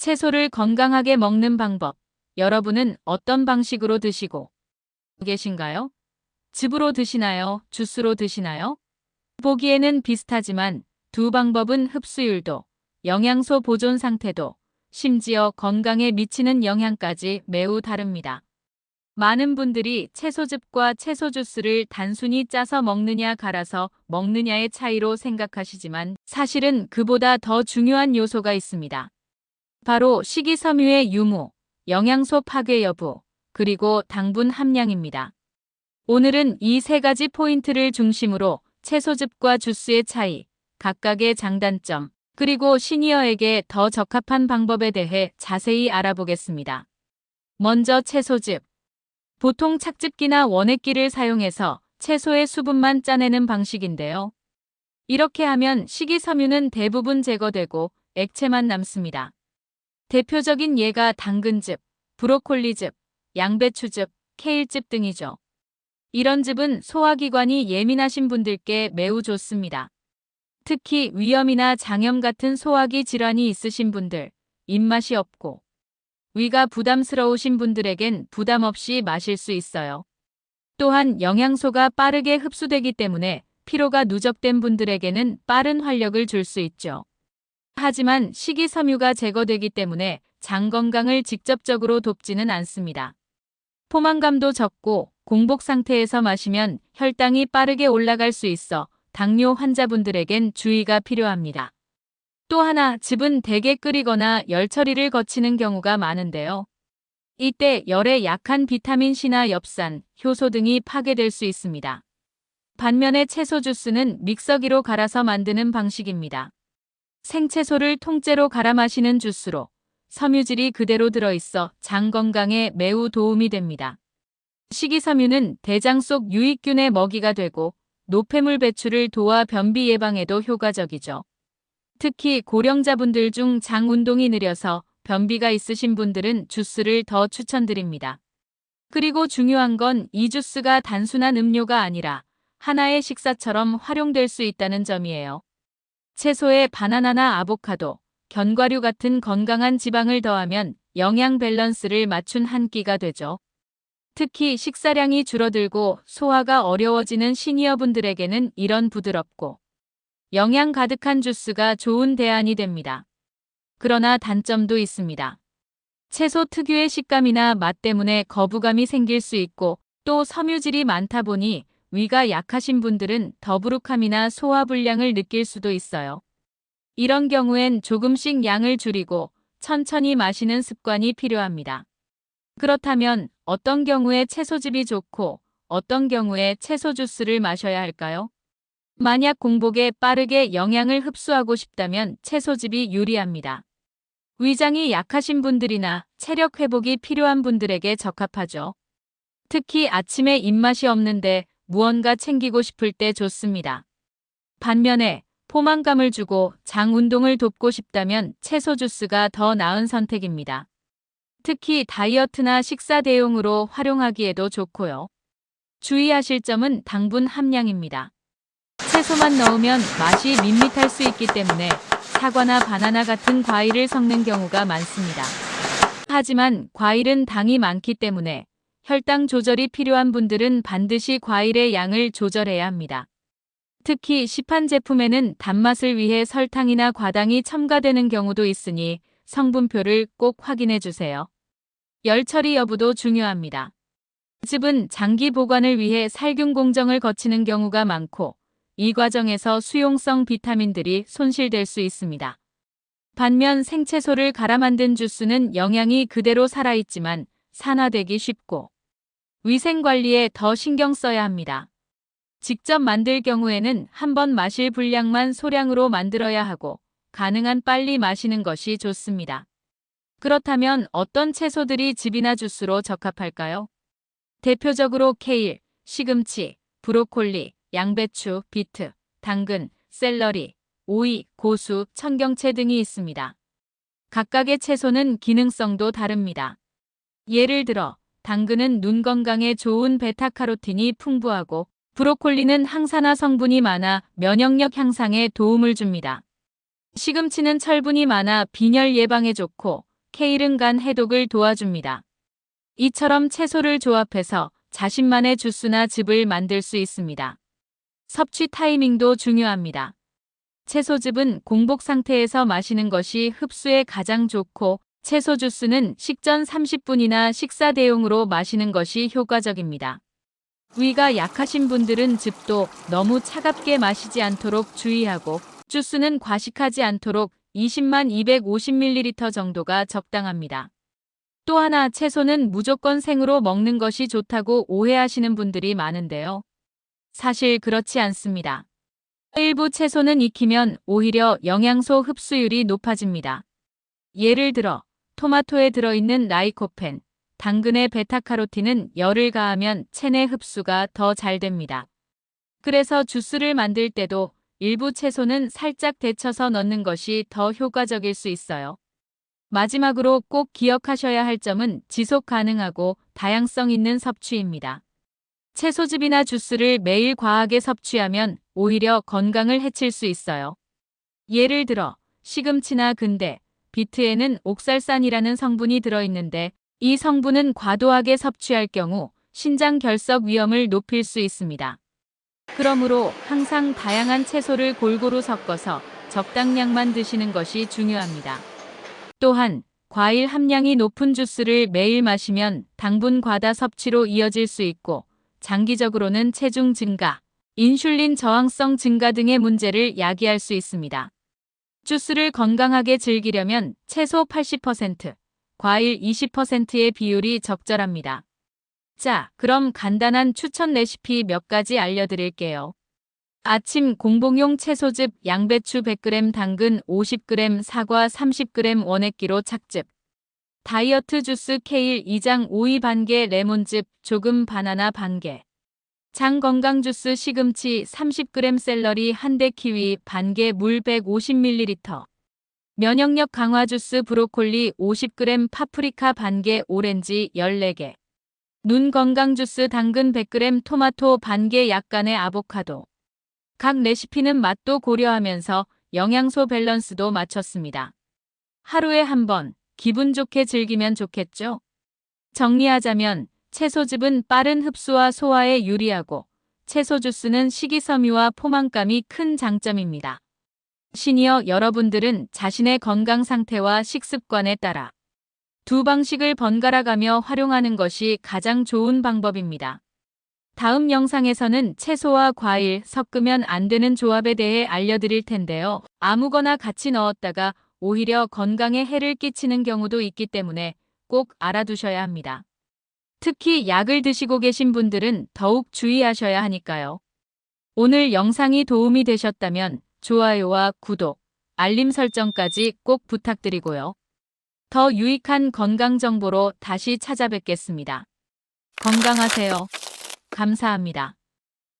채소를 건강하게 먹는 방법. 여러분은 어떤 방식으로 드시고 계신가요? 즙으로 드시나요? 주스로 드시나요? 보기에는 비슷하지만 두 방법은 흡수율도, 영양소 보존 상태도, 심지어 건강에 미치는 영향까지 매우 다릅니다. 많은 분들이 채소즙과 채소 주스를 단순히 짜서 먹느냐 갈아서 먹느냐의 차이로 생각하시지만 사실은 그보다 더 중요한 요소가 있습니다. 바로 식이섬유의 유무, 영양소 파괴 여부, 그리고 당분 함량입니다. 오늘은 이 세 가지 포인트를 중심으로 채소즙과 주스의 차이, 각각의 장단점, 그리고 시니어에게 더 적합한 방법에 대해 자세히 알아보겠습니다. 먼저 채소즙. 보통 착즙기나 원액기를 사용해서 채소의 수분만 짜내는 방식인데요. 이렇게 하면 식이섬유는 대부분 제거되고 액체만 남습니다. 대표적인 예가 당근즙, 브로콜리즙, 양배추즙, 케일즙 등이죠. 이런 즙은 소화기관이 예민하신 분들께 매우 좋습니다. 특히 위염이나 장염 같은 소화기 질환이 있으신 분들, 입맛이 없고 위가 부담스러우신 분들에겐 부담 없이 마실 수 있어요. 또한 영양소가 빠르게 흡수되기 때문에 피로가 누적된 분들에게는 빠른 활력을 줄 수 있죠. 하지만 식이섬유가 제거되기 때문에 장 건강을 직접적으로 돕지는 않습니다. 포만감도 적고 공복 상태에서 마시면 혈당이 빠르게 올라갈 수 있어 당뇨 환자분들에겐 주의가 필요합니다. 또 하나 즙은 대게 끓이거나 열 처리를 거치는 경우가 많은데요. 이때 열에 약한 비타민C나 엽산, 효소 등이 파괴될 수 있습니다. 반면에 채소 주스는 믹서기로 갈아서 만드는 방식입니다. 생채소를 통째로 갈아 마시는 주스로 섬유질이 그대로 들어있어 장 건강에 매우 도움이 됩니다. 식이섬유는 대장 속 유익균의 먹이가 되고 노폐물 배출을 도와 변비 예방에도 효과적이죠. 특히 고령자분들 중 장 운동이 느려서 변비가 있으신 분들은 주스를 더 추천드립니다. 그리고 중요한 건 이 주스가 단순한 음료가 아니라 하나의 식사처럼 활용될 수 있다는 점이에요. 채소에 바나나나 아보카도, 견과류 같은 건강한 지방을 더하면 영양 밸런스를 맞춘 한 끼가 되죠. 특히 식사량이 줄어들고 소화가 어려워지는 시니어분들에게는 이런 부드럽고 영양 가득한 주스가 좋은 대안이 됩니다. 그러나 단점도 있습니다. 채소 특유의 식감이나 맛 때문에 거부감이 생길 수 있고 또 섬유질이 많다 보니 위가 약하신 분들은 더부룩함이나 소화불량을 느낄 수도 있어요. 이런 경우엔 조금씩 양을 줄이고 천천히 마시는 습관이 필요합니다. 그렇다면 어떤 경우에 채소즙이 좋고 어떤 경우에 채소 주스를 마셔야 할까요? 만약 공복에 빠르게 영양을 흡수하고 싶다면 채소즙이 유리합니다. 위장이 약하신 분들이나 체력 회복이 필요한 분들에게 적합하죠. 특히 아침에 입맛이 없는데 무언가 챙기고 싶을 때 좋습니다. 반면에 포만감을 주고 장 운동을 돕고 싶다면 채소 주스가 더 나은 선택입니다. 특히 다이어트나 식사 대용으로 활용하기에도 좋고요. 주의하실 점은 당분 함량입니다. 채소만 넣으면 맛이 밋밋할 수 있기 때문에 사과나 바나나 같은 과일을 섞는 경우가 많습니다. 하지만 과일은 당이 많기 때문에 혈당 조절이 필요한 분들은 반드시 과일의 양을 조절해야 합니다. 특히 시판 제품에는 단맛을 위해 설탕이나 과당이 첨가되는 경우도 있으니 성분표를 꼭 확인해 주세요. 열 처리 여부도 중요합니다. 즙은 장기 보관을 위해 살균 공정을 거치는 경우가 많고 이 과정에서 수용성 비타민들이 손실될 수 있습니다. 반면 생채소를 갈아 만든 주스는 영양이 그대로 살아있지만 산화되기 쉽고 위생 관리에 더 신경 써야 합니다. 직접 만들 경우에는 한 번 마실 분량만 소량으로 만들어야 하고 가능한 빨리 마시는 것이 좋습니다. 그렇다면 어떤 채소들이 즙이나 주스로 적합할까요? 대표적으로 케일, 시금치, 브로콜리, 양배추, 비트, 당근, 샐러리, 오이, 고수, 청경채 등이 있습니다. 각각의 채소는 기능성도 다릅니다. 예를 들어 당근은 눈 건강에 좋은 베타카로틴이 풍부하고 브로콜리는 항산화 성분이 많아 면역력 향상에 도움을 줍니다. 시금치는 철분이 많아 빈혈 예방에 좋고 케일은 간 해독을 도와줍니다. 이처럼 채소를 조합해서 자신만의 주스나 즙을 만들 수 있습니다. 섭취 타이밍도 중요합니다. 채소즙은 공복 상태에서 마시는 것이 흡수에 가장 좋고 채소 주스는 식전 30분이나 식사 대용으로 마시는 것이 효과적입니다. 위가 약하신 분들은 즙도 너무 차갑게 마시지 않도록 주의하고 주스는 과식하지 않도록 20만 250ml 정도가 적당합니다. 또 하나 채소는 무조건 생으로 먹는 것이 좋다고 오해하시는 분들이 많은데요. 사실 그렇지 않습니다. 일부 채소는 익히면 오히려 영양소 흡수율이 높아집니다. 예를 들어 토마토에 들어있는 라이코펜, 당근의 베타카로틴은 열을 가하면 체내 흡수가 더 잘 됩니다. 그래서 주스를 만들 때도 일부 채소는 살짝 데쳐서 넣는 것이 더 효과적일 수 있어요. 마지막으로 꼭 기억하셔야 할 점은 지속 가능하고 다양성 있는 섭취입니다. 채소즙이나 주스를 매일 과하게 섭취하면 오히려 건강을 해칠 수 있어요. 예를 들어 시금치나 근대, 비트에는 옥살산이라는 성분이 들어있는데 이 성분은 과도하게 섭취할 경우 신장 결석 위험을 높일 수 있습니다. 그러므로 항상 다양한 채소를 골고루 섞어서 적당량만 드시는 것이 중요합니다. 또한 과일 함량이 높은 주스를 매일 마시면 당분 과다 섭취로 이어질 수 있고 장기적으로는 체중 증가, 인슐린 저항성 증가 등의 문제를 야기할 수 있습니다. 주스를 건강하게 즐기려면 채소 80%, 과일 20%의 비율이 적절합니다. 자, 그럼 간단한 추천 레시피 몇 가지 알려드릴게요. 아침 공복용 채소즙 양배추 100g 당근 50g 사과 30g 원액기로 착즙 다이어트 주스 케일 2장 오이 반개 레몬즙 조금 바나나 반개 장 건강 주스 시금치 30g 샐러리 1대 키위 반 개 물 150ml 면역력 강화 주스 브로콜리 50g 파프리카 반 개 오렌지 14개 눈 건강 주스 당근 100g 토마토 반 개 약간의 아보카도 각 레시피는 맛도 고려하면서 영양소 밸런스도 맞췄습니다. 하루에 한 번 기분 좋게 즐기면 좋겠죠? 정리하자면 채소즙은 빠른 흡수와 소화에 유리하고 채소 주스는 식이섬유와 포만감이 큰 장점입니다. 시니어 여러분들은 자신의 건강 상태와 식습관에 따라 두 방식을 번갈아 가며 활용하는 것이 가장 좋은 방법입니다. 다음 영상에서는 채소와 과일 섞으면 안 되는 조합에 대해 알려드릴 텐데요. 아무거나 같이 넣었다가 오히려 건강에 해를 끼치는 경우도 있기 때문에 꼭 알아두셔야 합니다. 특히 약을 드시고 계신 분들은 더욱 주의하셔야 하니까요. 오늘 영상이 도움이 되셨다면 좋아요와 구독, 알림 설정까지 꼭 부탁드리고요. 더 유익한 건강 정보로 다시 찾아뵙겠습니다. 건강하세요. 감사합니다.